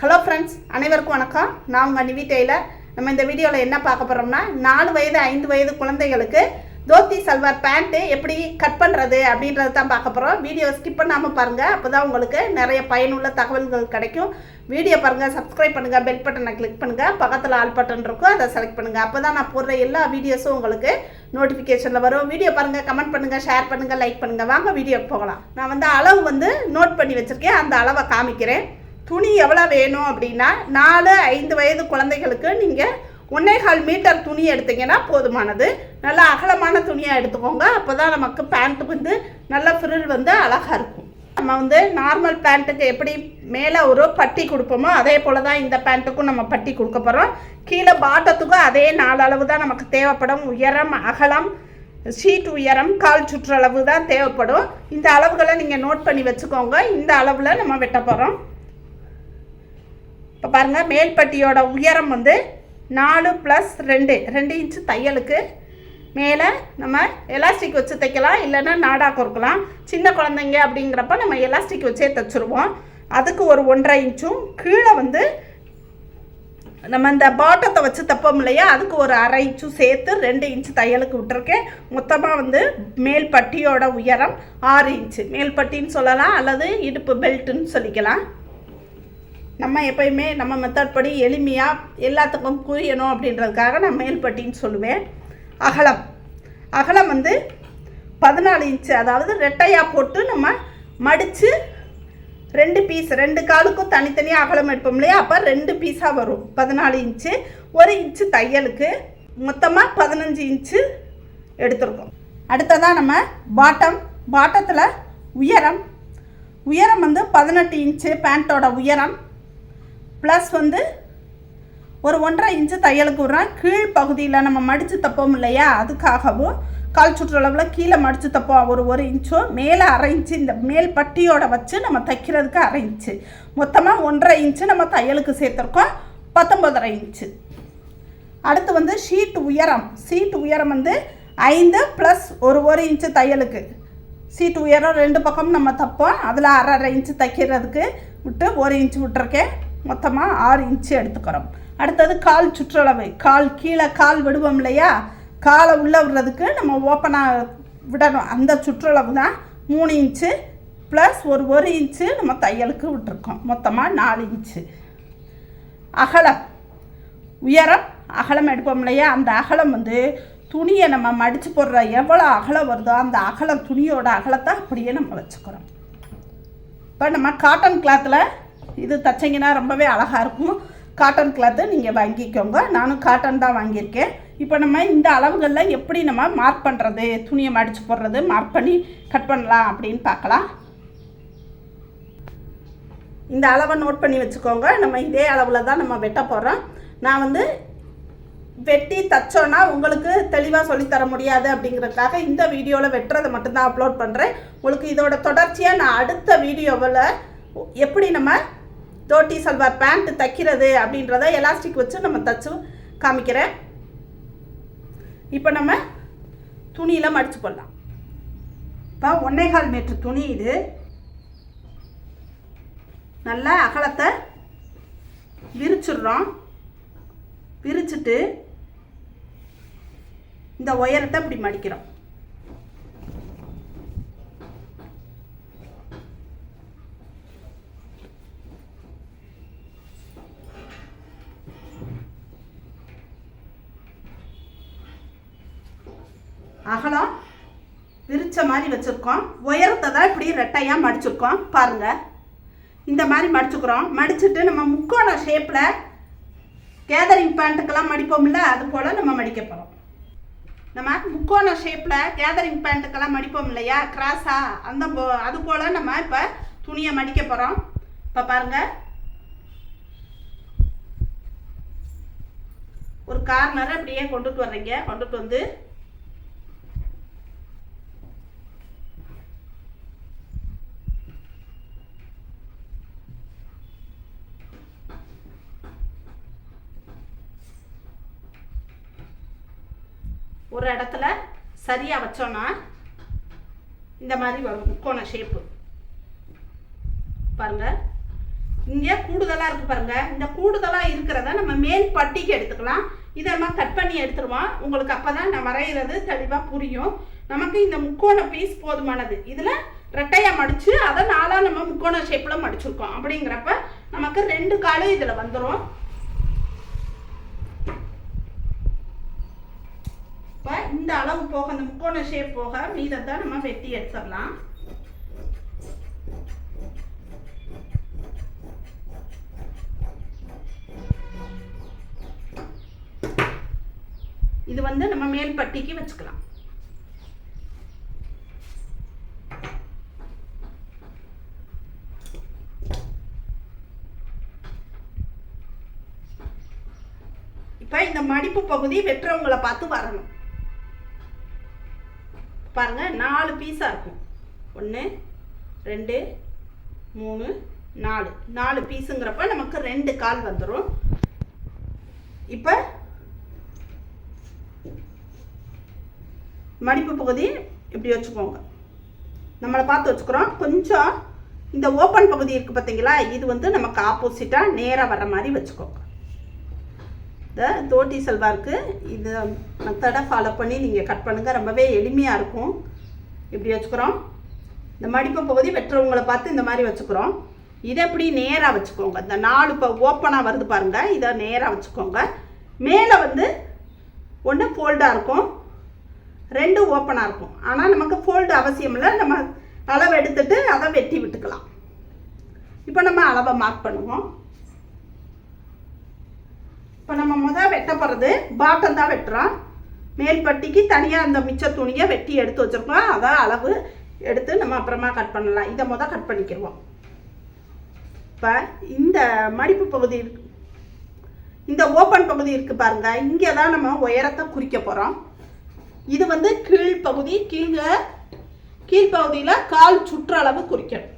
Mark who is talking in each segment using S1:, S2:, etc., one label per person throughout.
S1: Hello friends அனைவருக்கும் வணக்கம். நான் உங்கள் நிவி டெய்லர். நம்ம இந்த வீடியோவில் என்ன பார்க்க போகிறோம்னா நாலு வயது ஐந்து வயது குழந்தைகளுக்கு தோத்தி சல்வார் பேண்ட்டு எப்படி கட் பண்ணுறது அப்படின்றது தான் பார்க்க போகிறோம் வீடியோ ஸ்கிப் பண்ணாமல் பாருங்கள் அப்போ தான் உங்களுக்கு நிறைய பயனுள்ள தகவல்கள் கிடைக்கும். வீடியோ பாருங்கள் சப்ஸ்கிரைப் பண்ணுங்கள் பெல் பட்டனை கிளிக் பண்ணுங்கள் பக்கத்தில் ஆல் பட்டன் இருக்கும் அதை செலக்ட் பண்ணுங்கள் அப்போ தான் நான் போடுற எல்லா வீடியோஸும் உங்களுக்கு நோட்டிஃபிகேஷனில் வரும். வீடியோ பாருங்கள் கமெண்ட் பண்ணுங்கள் ஷேர் பண்ணுங்கள் லைக் பண்ணுங்கள் வாங்க வீடியோக்கு போகலாம். நான் வந்து அளவு வந்து நோட் பண்ணி வச்சுருக்கேன். அந்த அளவை காமிக்கிறேன். துணி எவ்வளோ வேணும் அப்படின்னா நாலு ஐந்து வயது குழந்தைகளுக்கு நீங்கள் ஒன்றே கால் மீட்டர் துணி எடுத்தீங்கன்னா போதுமானது. நல்லா அகலமான துணியாக எடுத்துக்கோங்க. அப்போ தான் நமக்கு பேண்ட்டு வந்து நல்ல ஃப்ரில் வந்து அழகாக இருக்கும். நம்ம வந்து நார்மல் பேண்ட்டுக்கு எப்படி மேலே ஒரு பட்டி கொடுப்போமோ அதே போல் தான் இந்த பேண்ட்டுக்கும் நம்ம பட்டி கொடுக்க போகிறோம் கீழே பாட்டத்துக்கும் அதே நாலு அளவு தான் நமக்கு தேவைப்படும். உயரம் அகலம் ஷீட் உயரம் கால் சுற்றளவு தான் தேவைப்படும். இந்த அளவுகளை நீங்கள் நோட் பண்ணி வச்சுக்கோங்க. இந்த அளவில் நம்ம வெட்ட போகிறோம் இப்போ பாருங்கள் மேல்பட்டியோட உயரம் வந்து நாலு ப்ளஸ் ரெண்டு. ரெண்டு இன்ச்சு தையலுக்கு மேலே நம்ம எலாஸ்டிக் வச்சு தைக்கலாம் இல்லைன்னா நாடா கொடுக்கலாம் சின்ன குழந்தைங்க அப்படிங்கிறப்ப நம்ம எலாஸ்டிக் வச்சே தைச்சிருவோம். அதுக்கு ஒரு ஒன்றரை இன்ச்சும் கீழே வந்து நம்ம இந்த பாட்டத்தை வச்சு தப்போம் இல்லையா? அதுக்கு ஒரு அரை இன்ச்சும் சேர்த்து ரெண்டு இன்ச்சு தையலுக்கு விட்டுருக்கேன். மொத்தமாக வந்து மேல் பட்டியோட உயரம் ஆறு இன்ச்சு மேல் பட்டின்னு சொல்லலாம் அல்லது இடுப்பு பெல்ட்டுன்னு சொல்லிக்கலாம். நம்ம எப்பயுமே நம்ம மெத்தட் படி எளிமையாக எல்லாத்துக்கும் புரியணும் அப்படின்றதுக்காக நான் மேல்பட்டின்னு சொல்லுவேன். அகலம். அகலம் வந்து பதினாலு இன்ச்சு அதாவது ரெட்டையாக போட்டு நம்ம மடித்து ரெண்டு பீஸ் ரெண்டு காலுக்கும் தனித்தனியாக அகலம் எடுப்போம் இல்லையா? அப்போ ரெண்டு பீஸாக வரும். பதினாலு இன்ச்சு ஒரு இன்ச்சு தையலுக்கு மொத்தமாக பதினஞ்சு இன்ச்சு எடுத்துருக்கோம். அடுத்ததாக நம்ம பாட்டம் பாட்டத்தில் உயரம். உயரம் வந்து பதினெட்டு இன்ச்சு பேண்ட்டோட உயரம். ப்ளஸ் வந்து ஒரு ஒன்றரை இன்ச்சு தையலுக்கு விட்றேன் கீழ் பகுதியில் நம்ம மடித்து தப்போம் இல்லையா? அதுக்காகவும் கால் சுற்றளவில் கீழே மடித்து தப்போம். ஒரு ஒரு இன்ச்சும் மேலே அரை இன்ச்சு இந்த மேல் பட்டியோட வச்சு நம்ம தைக்கிறதுக்கு அரை இன்ச்சு மொத்தமாக ஒன்றரை இன்ச்சு நம்ம தையலுக்கு சேர்த்துருக்கோம். பத்தொம்பதரை இன்ச்சு அடுத்து வந்து ஷீட் உயரம். சீட் உயரம் வந்து ஐந்து ப்ளஸ் ஒரு ஒரு இன்ச்சு தையலுக்கு. சீட் உயரம் ரெண்டு பக்கம் நம்ம தப்போம். அதில் அரை அரை இன்ச்சு தைக்கிறதுக்கு விட்டு ஒரு இன்ச்சு விட்டுருக்கேன். மொத்தமாக ஆறு இன்ச்சு எடுத்துக்கிறோம். அடுத்தது கால் சுற்றளவு. கால் கீழே கால் விடுவோம் இல்லையா? காலை உள்ளே விடுறதுக்கு நம்ம ஓப்பனாக விடணும். அந்த சுற்றளவு தான் மூணு இன்ச்சு ப்ளஸ் ஒரு ஒரு இன்ச்சு நம்ம தையலுக்கு விட்டுருக்கோம். மொத்தமாக நாலு இன்ச்சு. அகலம். உயரம். அகலம் எடுப்போம் இல்லையா? அந்த அகலம் வந்து துணியை நம்ம மடித்து போடுற எவ்வளோ அகலம் வருதோ அந்த அகலம் துணியோட அகலத்தை அப்படியே நம்ம வச்சுக்கிறோம். இப்போ நம்ம காட்டன் கிளாத்தில் இது தைச்சிங்கன்னா ரொம்பவே அழகாக இருக்கும். காட்டன் கிளாத்து நீங்கள் வாங்கிக்கோங்க. நானும் காட்டன் தான் வாங்கியிருக்கேன். இப்போ நம்ம இந்த அளவுகளில் எப்படி நம்ம மார்க் பண்ணுறது துணியை மடித்து போடுறது மார்க் பண்ணி கட் பண்ணலாம் அப்படின்னு பார்க்கலாம். இந்த அளவை நோட் பண்ணி வச்சுக்கோங்க. நம்ம இதே அளவில் தான் நம்ம வெட்ட போகிறோம் நான் வந்து வெட்டி தச்சோன்னா உங்களுக்கு தெளிவாக சொல்லித்தர முடியாது அப்படிங்கிறதுக்காக இந்த வீடியோவில் வெட்டுறதை மட்டும்தான் அப்லோட் பண்ணுறேன் உங்களுக்கு இதோட தொடர்ச்சியாக நான் அடுத்த வீடியோவில் எப்படி நம்ம தோட்டி சல்வார் பேண்ட் தைக்கிறது அப்படின்றத எலாஸ்டிக் வச்சு நம்ம தச்சு காமிக்கிறேன். இப்போ நம்ம துணியில் மடித்து போடலாம். இப்போ ஒன்னேகால் மீட்ரு துணி இது. நல்லா அகலத்தை விரிச்சிடுறோம். விரிச்சிட்டு இந்த உயரத்தை இப்படி மடிக்கிறோம். அகலம் விரிச்ச மாதிரி வச்சுருக்கோம். உயரத்தை தான் இப்படி ரெட்டையாக மடிச்சிருக்கோம். பாருங்கள் இந்த மாதிரி மடிச்சுக்கிறோம். மடிச்சுட்டு நம்ம முக்கோண ஷேப்பில் கேதரிங் பேண்ட்டுக்கெல்லாம் மடிப்போம்ல அது போல் நம்ம மடிக்க போகிறோம் நம்ம முக்கோண ஷேப்பில் கேதரிங் பேண்ட்டுக்கெல்லாம் மடிப்போம் இல்லையா? கிராஸாக அந்த போ- அது போல் நம்ம இப்போ துணியை மடிக்க போகிறோம் இப்போ பாருங்கள் ஒரு கார்னரை அப்படியே கொண்டுட்டு வர்றீங்க. கொண்டுட்டு வந்து ஒரு இடத்துல சரியாக வச்சோன்னா இந்த மாதிரி வரும் முக்கோண ஷேப்பு பாருங்க. இங்கே கூடுதலாக இருக்குது பாருங்க. இந்த கூடுதலாக இருக்கிறத நம்ம மேல் பட்டிக்கு எடுத்துக்கலாம். இதை நம்ம கட் பண்ணி எடுத்துருவோம். உங்களுக்கு அப்போ தான் நான் வரைகிறது தெளிவாக புரியும். நமக்கு இந்த முக்கோண பீஸ் போதுமானது. இதில் ரெட்டையாக மடித்து அதை நாளாக நம்ம முக்கோண ஷேப்பில் மடிச்சிருக்கோம். அப்படிங்கிறப்ப நமக்கு ரெண்டு காலும் இதில் வந்துடும் இந்த அளவு போக அந்த முக்கோண ஷேப் போக மீதத்தை நம்ம வெட்டி எடுத்துடலாம். இது வந்து நம்ம மேல் பட்டிக்கு வச்சுக்கலாம். இப்போ இந்த மடிப்பு பகுதி வெட்டுறவங்களை பார்த்து வரணும். பாருங்கள் நாலு பீஸாக இருக்கும். ஒன்று ரெண்டு மூணு நாலு. நாலு பீஸுங்கிறப்ப நமக்கு ரெண்டு கால் வந்துடும் இப்போ மடிப்பு பகுதி இப்படி வச்சுக்கோங்க. நம்மளை பார்த்து வச்சுக்கிறோம். கொஞ்சம் இந்த ஓப்பன் பகுதி இருக்குது பார்த்தீங்களா இது வந்து நமக்கு ஆப்போசிட்டாக நேராக வர மாதிரி வச்சுக்கோங்க. இந்த தோட்டி சல்வாருக்கு இது மெத்தடை ஃபாலோ பண்ணி நீங்கள் கட் பண்ணுங்கள் ரொம்பவே எளிமையாக இருக்கும். இப்படி வச்சுக்கிறோம். இந்த மடிப்பு பகுதி வெட்டுறவங்களை பார்த்து இந்த மாதிரி வச்சுக்கிறோம். இதை எப்படி நேராக வச்சுக்கோங்க. இந்த நாலு இப்போ ஓப்பனாக வருது பாருங்கள் இதை நேராக வச்சுக்கோங்க. மேலே வந்து ஒன்று ஃபோல்டாக இருக்கும். ரெண்டு ஓப்பனாக இருக்கும். ஆனால் நமக்கு ஃபோல்டு அவசியம் இல்லை. நம்ம அளவு எடுத்துட்டு அதை வெட்டி விட்டுக்கலாம். இப்போ நம்ம அளவை மார்க் பண்ணுவோம். இப்போ நம்ம முதல் வெட்ட போகிறது பாட்டம் தான் வெட்டுறோம். மேல்பட்டிக்கு தனியாக அந்த மிச்ச துணியை வெட்டி எடுத்து வச்சுருக்கோம். அதான் அளவு எடுத்து நம்ம அப்புறமா கட் பண்ணலாம். இதை மொதல் கட் பண்ணிக்கிடுவோம் இப்போ இந்த மடிப்பு பகுதி இந்த ஓப்பன் பகுதி இருக்குது பாருங்க. இங்கே தான் நம்ம உயரத்தை குறிக்க போகிறோம் இது வந்து கீழ்ப்பகுதி கீழே கீழ்ப்பகுதியில் கால் சுற்றளவு குறிக்கணும்.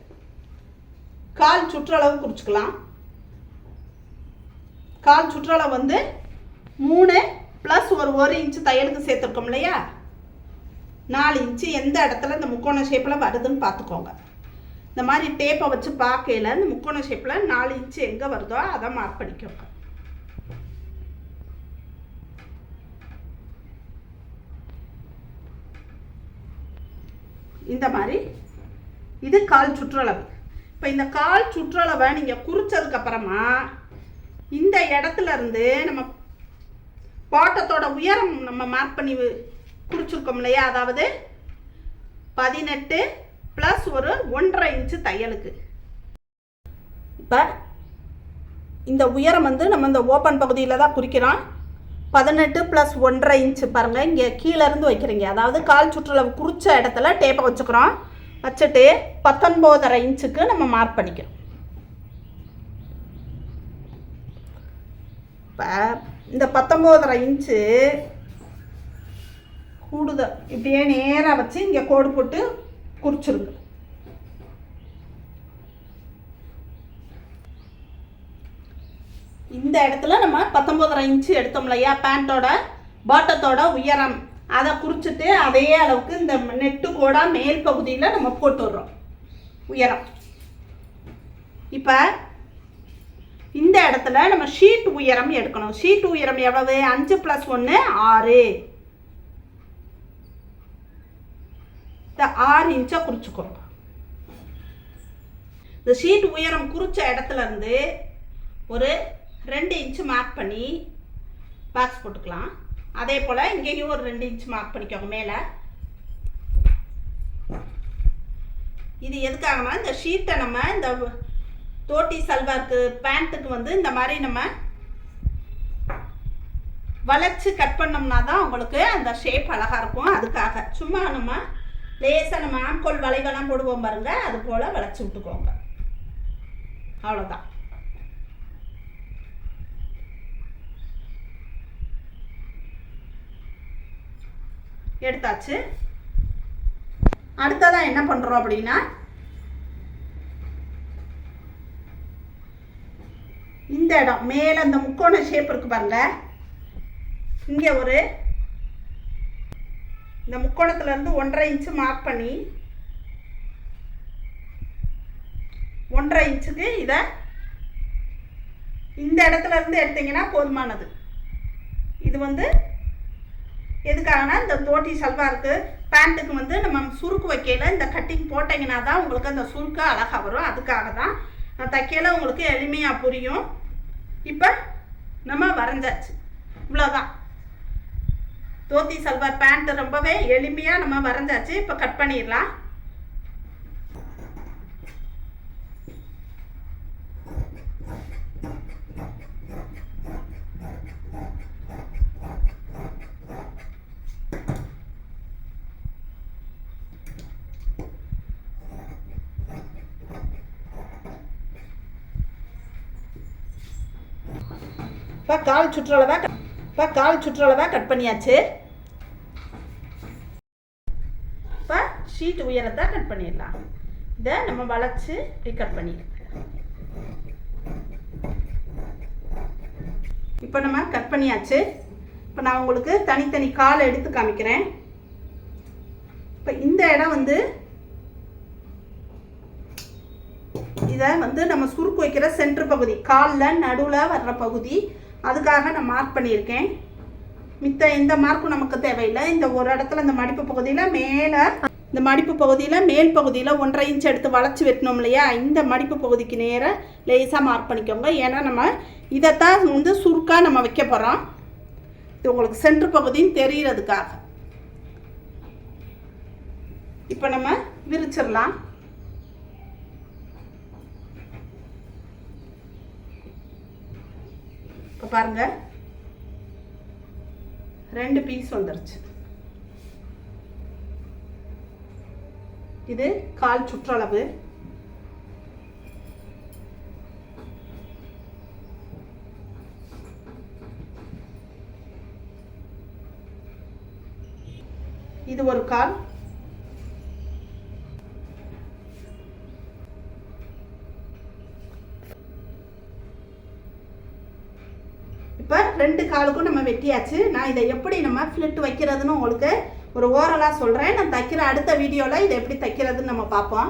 S1: கால் சுற்றளவு குறிச்சுக்கலாம். கால் சுற்றளவு வந்து மூணு ப்ளஸ் ஒரு ஒரு இன்ச்சு தையலுக்கு சேர்த்துருக்கோம் இல்லையா? நாலு இன்ச்சு எந்த இடத்துல இந்த முக்கோண ஷேப்பில் வருதுன்னு பார்த்துக்கோங்க. இந்த மாதிரி டேப்பை வச்சு பார்க்கையில் இந்த முக்கோண ஷேப்பில் நாலு இன்ச்சு எங்கே வருதோ அதை மார்க் பண்ணிக்கோங்க. இந்த மாதிரி. இது கால் சுற்றளவு. இப்போ இந்த கால் சுற்றளவை நீங்கள் குறிச்சதுக்கப்புறமா இந்த இடத்துல இருந்து நம்ம பாட்டத்தோட உயரம் நம்ம மார்க் பண்ணி குறிச்சிருக்கோம் இல்லையா? அதாவது பதினெட்டு ப்ளஸ் ஒரு ஒன்றரை இன்ச்சு தையலுக்கு. இப்போ இந்த உயரம் வந்து நம்ம இந்த ஓப்பன் பகுதியில் தான் குறிக்கிறோம். பதினெட்டு ப்ளஸ் ஒன்றரை இன்ச்சு பாருங்கள் இங்கே கீழேருந்து வைக்கிறீங்க. அதாவது கால் சுற்றளவு குறித்த இடத்துல டேப்பை வச்சுக்கிறோம். வச்சுட்டு பத்தொன்பதரை இன்ச்சுக்கு நம்ம மார்க் பண்ணிக்கிறோம். இப்போ இந்த பத்தொம்போதரை இன்ச்சு கூடுதல் இப்படியே நேராக வச்சு இங்கே கோடு போட்டு குறிச்சிருங்க. இந்த இடத்துல நம்ம பத்தொம்போதரை இன்ச்சு எடுத்தோம் இல்லையா பேண்ட்டோட பாட்டத்தோட உயரம். அதை குறிச்சிட்டு அதே அளவுக்கு இந்த நெட்டு கூட மேல் பகுதியில் நம்ம போட்டு விடுறோம் உயரம். இப்போ இந்த இடத்துல நம்ம ஷீட் உயரம் எடுக்கணும். ஷீட் உயரம் எவ்வளவு? அஞ்சு ப்ளஸ் ஒன்று ஆறு. இந்த ஆறு இன்ச்சை குறிச்சுக்கோங்க. இந்த ஷீட் உயரம் குறிச்ச இடத்துல இருந்து ஒரு ரெண்டு இன்ச்சு மார்க் பண்ணி பாக்ஸ் போட்டுக்கலாம். அதே போல் இங்கேயும் ஒரு ரெண்டு இன்ச் மார்க் பண்ணிக்கோங்க மேலே. இது எதுக்காகனா இந்த ஷீட்டை நம்ம இந்த தோட்டி சல்வாருக்கு பேண்ட்டுக்கு வந்து இந்த மாதிரி நம்ம வளைச்சு கட் பண்ணோம்னா தான் உங்களுக்கு அந்த ஷேப் அழகாக இருக்கும். அதுக்காக சும்மா நம்ம லேசாக நம்ம ஆம்கோல் வளைவெல்லாம் போடுவோம் பாருங்க அது போல் வளைச்சி விட்டுக்கோங்க. அவ்வளோதான் எடுத்தாச்சு. அடுத்ததாக என்ன பண்ணுறோம் அப்படின்னா இந்த இடம். மேலே அந்த முக்கோண ஷேப் இருக்கு பாருங்க. இங்கே ஒரு இந்த முக்கோணத்துலேருந்து ஒன்றரை இன்ச்சு மார்க் பண்ணி ஒன்றரை இன்ச்சுக்கு இதை இந்த இடத்துல இருந்து எடுத்தீங்கன்னா போதுமானது. இது வந்து எதுக்காகனா இந்த தோட்டி சல்வாருக்கு பேண்ட்டுக்கு வந்து நம்ம சுருக்கு வைக்கையில் இந்த கட்டிங் போட்டிங்கன்னா தான் உங்களுக்கு அந்த சுருக்கு அழகாக வரும். அதுக்காக தான் தைக்கையில் உங்களுக்கு எளிமையாக புரியும். இப்போ நம்ம வரைஞ்சாச்சு. இவ்வளோதான் தோத்தி சல்வார் பேண்ட்டு ரொம்பவே எளிமையாக நம்ம வரைஞ்சாச்சு. இப்போ கட் பண்ணிடலாம். கால் சுற்றளவை இப்போ கால் சுற்றளவை கட் பண்ணியாச்சு. இப்போ ஷீட் உயரத்தை கட் பண்ணிடலாம். இதை நம்ம வளைச்சு இப்படி கட் பண்ணிடலாம் இப்போ நம்ம கட் பண்ணியாச்சு. இப்போ நான் உங்களுக்கு தனித்தனி காலை எடுத்து காமிக்கிறேன். இப்போ இந்த இடம் வந்து இதை வந்து நம்ம சுருக்கு வைக்கிற சென்டர் பகுதி காலில் நடுவில் வர்ற பகுதி அதுக்காக நான் மார்க் பண்ணியிருக்கேன். மித்த எந்த மார்க்கும் நமக்கு தேவையில்லை. இந்த ஒரு இடத்துல இந்த மடிப்பு பகுதியில் மேலே இந்த மடிப்பு பகுதியில் மேல் பகுதியில் ஒன்றரை இன்ச் எடுத்து வளைச்சி வெட்டணும் இல்லையா? இந்த மடிப்பு பகுதிக்கு நேராக லேசாக மார்க் பண்ணிக்கோங்க. ஏன்னா நம்ம இதைத்தான் வந்து சுருக்காக நம்ம வைக்க போகிறோம் இது உங்களுக்கு சென்ட்ரு பகுதின்னு தெரிகிறதுக்காக இப்போ நம்ம விரிச்சிடலாம். இப்போ பாருங்க. ரெண்டு பீஸ் வந்துருச்சு. இது கால் சுற்றளவு. இது ஒரு கால் இப்போ ரெண்டு காலுக்கும் நம்ம வெட்டியாச்சு. நான் இதை எப்படி நம்ம ஃபிளிட் வைக்கிறதுன்னு உங்களுக்கு ஒரு ஓரலாக சொல்கிறேன் நான் தைக்கிற அடுத்த வீடியோவில் இதை எப்படி தைக்கிறதுன்னு நம்ம பார்ப்போம்.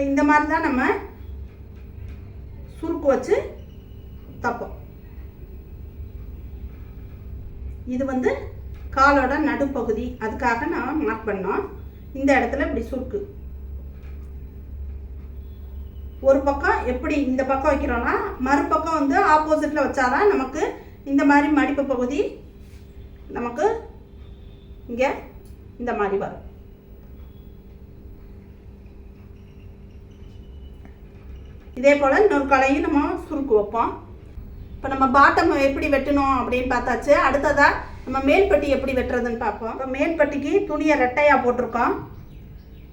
S1: இப்போ இந்த மாதிரி தான் நம்ம சுருக்கு வச்சு தைப்போம். இது வந்து காலோட நடுப்பகுதி. அதுக்காக நான் மார்க் பண்ணோம். இந்த இடத்துல இப்படி சுருக்கு. ஒரு பக்கம் எப்படி இந்த பக்கம் வைக்கிறோன்னா மறுபக்கம் வந்து ஆப்போசிட்டில் வச்சாதான் நமக்கு இந்த மாதிரி மடிப்பு பகுதி நமக்கு இங்கே இந்த மாதிரி வரும். இதே போல் இன்னொரு கலையும் நம்ம சுருக்கு வைப்போம். இப்போ நம்ம பாட்டம் எப்படி வெட்டணும் அப்படின்னு பார்த்தாச்சு. அடுத்ததாக நம்ம மேல்பட்டி எப்படி வெட்டுறதுன்னு பார்ப்போம். இப்போ மேல்பட்டிக்கு துணியை ரெட்டையாக போட்டிருக்கோம்.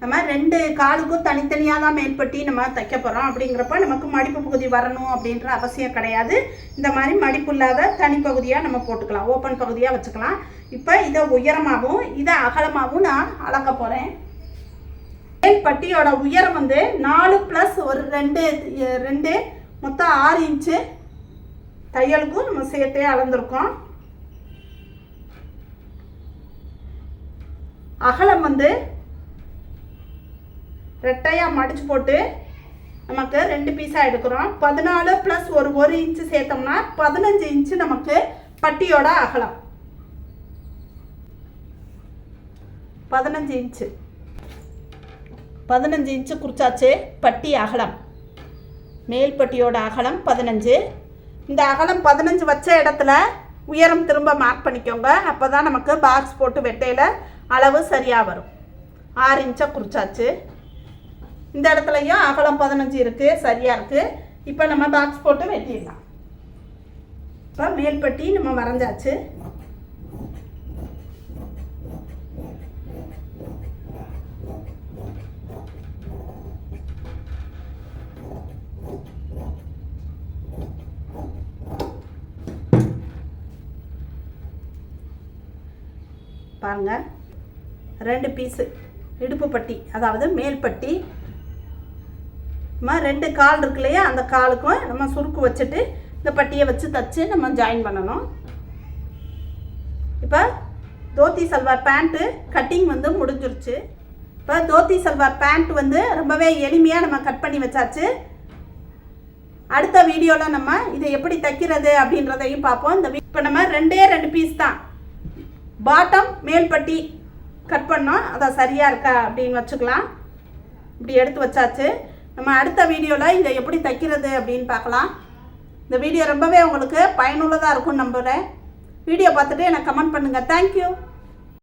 S1: நம்ம ரெண்டு காலுக்கும் தனித்தனியாக தான் மேல்பட்டி நம்ம தைக்க போகிறோம் அப்படிங்கிறப்ப நமக்கு மடிப்பு பகுதி வரணும் அப்படின்ற அவசியம் கிடையாது. இந்த மாதிரி மடிப்பு இல்லாத தனிப்பகுதியாக நம்ம போட்டுக்கலாம். ஓப்பன் பகுதியாக வச்சுக்கலாம். இப்போ இதை உயரமாகவும் இதை அகலமாகவும் நான் அளக்க போகிறேன் மேல் பட்டியோட உயரம் வந்து நாலு ப்ளஸ் ஒரு ரெண்டு ரெண்டு மொத்தம் ஆறு இன்ச்சு தையலுக்கும் நம்ம சேர்த்தே அளந்திருக்கோம். அகலம் வந்து ரெட்டையாக மடிச்சு போட்டு நமக்கு ரெண்டு பீஸாக எடுக்கிறோம். பதினாலு ப்ளஸ் ஒரு ஒரு இன்ச்சு சேர்த்தோம்னா பதினஞ்சு இன்ச்சு நமக்கு பட்டியோட அகலம். பதினஞ்சு இன்ச்சு பதினஞ்சு இன்ச்சு குறிச்சாச்சு பட்டி அகலம். மேல் பட்டியோட அகலம் பதினஞ்சு. இந்த அகலம் பதினஞ்சு வச்ச இடத்துல உயரம் திரும்ப மார்க் பண்ணிக்கோங்க. அப்போ தான் நமக்கு பாக்ஸ் போட்டு வெட்டையில் அளவு சரியாக வரும். ஆறு இன்ச்சை குறிச்சாச்சு இந்த இடத்துலையும் அகலம் பதினஞ்சு இருக்குது சரியாக இருக்குது இப்போ நம்ம பாக்ஸ் போட்டு வெட்டிடலாம். இப்போ மேல்பட்டி நம்ம வரைஞ்சாச்சு. பாருங்கள் ரெண்டு பீஸு இடுப்பு பட்டி அதாவது மேல் பட்டி. நம்ம ரெண்டு கால் இருக்கு இல்லையா அந்த காலுக்கும் நம்ம சுருக்கு வச்சுட்டு இந்த பட்டியை வச்சு தச்சு நம்ம ஜாயின் பண்ணணும். இப்போ தோத்தி சல்வார் பேண்ட்டு கட்டிங் வந்து முடிஞ்சிருச்சு. இப்போ தோத்தி சல்வார் பேண்ட் வந்து ரொம்பவே எளிமையாக நம்ம கட் பண்ணி வச்சாச்சு. அடுத்த வீடியோவில் நம்ம இதை எப்படி தைக்கிறது அப்படின்றதையும் பார்ப்போம். இந்த இப்போ நம்ம ரெண்டே ரெண்டு பீஸ் தான். பாட்டம் மேல்பட்டி கட் பண்ணோம். அதை சரியாக இருக்கா அப்படின்னு வச்சுக்கலாம். இப்படி எடுத்து வச்சாச்சு. நம்ம அடுத்த வீடியோவில் இதை எப்படி தைக்கிறது அப்படின்னு பார்க்கலாம். இந்த வீடியோ ரொம்பவே உங்களுக்கு பயனுள்ளதாக இருக்கும்னு நம்புகிறேன் வீடியோ பார்த்துட்டு எனக்கு கமெண்ட் பண்ணுங்கள் தேங்க்யூ